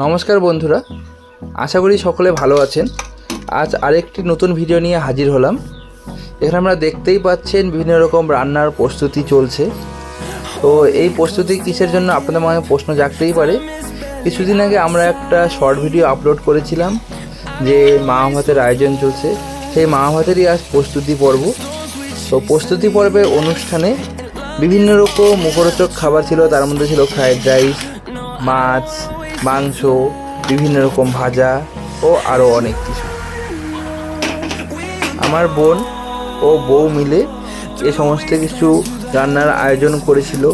নমস্কার বন্ধুরা, আশা করি সকলে ভালো আছেন। আজ আরেকটি নতুন ভিডিও নিয়ে হাজির হলাম। এখানে আমরা দেখতেই পাচ্ছেন বিভিন্ন রকম রান্নার প্রস্তুতি চলছে। তো এই প্রস্তুতি কিসের জন্য, আপনাদের মনে প্রশ্ন জাগতেই পারে। কিছুদিন আগে আমরা একটা শর্ট ভিডিও আপলোড করেছিলাম, যে মা ভাতের আয়োজন চলছে। সেই মা ভাতেরই আজ প্রস্তুতি পর্ব। তো প্রস্তুতি পর্বের অনুষ্ঠানে বিভিন্ন রকম মুখরোচক খাবার ছিল, তার মধ্যে ছিল ফ্রায়েড রাইস, মাছ মাংস, বিভিন্ন রকম ভাজা ও আরও অনেক কিছু। আমার বোন ও বউ মিলে এ সমস্ত কিছু রান্নার আয়োজন করেছিল।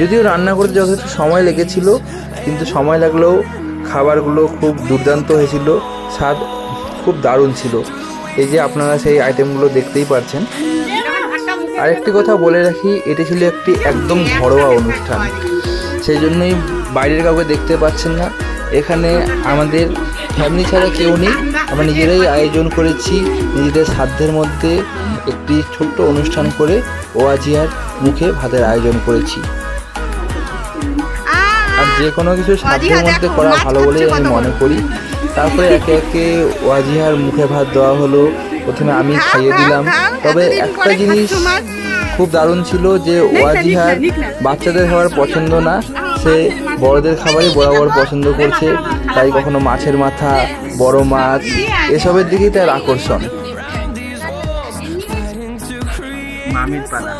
যদিও রান্না করতে যথেষ্ট সময় লেগেছিল, কিন্তু সময় লাগলেও খাবারগুলো খুব দুর্দান্ত হয়েছিল, স্বাদ খুব দারুণ ছিল। এই যে আপনারা সেই আইটেমগুলো দেখতেই পাচ্ছেন। আরেকটি কথা বলে রাখি, এটি ছিল একটি একদম ঘরোয়া অনুষ্ঠান। সেই জন্যই বাইরের কাউকে দেখতে পাচ্ছেন না। এখানে আমাদের ফ্যামিলি ছাড়া কেউ নেই। আমরা নিজেরাই আয়োজন করেছি নিজেদের সাধ্যের মধ্যে একটি ছোট্ট অনুষ্ঠান করে ওয়াজিয়ার মুখে ভাতের আয়োজন করেছি। আর যে কোনো কিছু সাধ্যের মধ্যে করা ভালো বলেই আমি মনে করি। তারপরে একে একে ওয়াজিহার মুখে ভাত দেওয়া হলো। প্রথমে আমি খাইয়ে দিলাম। তবে একটা জিনিস খুব দারুণ ছিল যে ওয়াজিহার বাচ্চাদের খাবার পছন্দ না। সে বড়দের খাবারই বরাবর পছন্দ করছে। তাই কখনো মাছের মাথা বড় মাছ এসবের দিকেই তার আকর্ষণ। মামির পালা।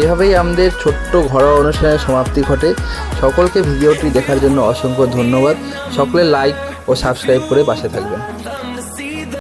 এভাবেই আমাদের ছোট্ট ঘরোয়া অনুষ্ঠানের সমাপ্তি ঘটে। সকলকে ভিডিওটি দেখার জন্য অসংখ্য ধন্যবাদ। সকলে লাইক ও সাবস্ক্রাইব করে পাশে থাকবেন।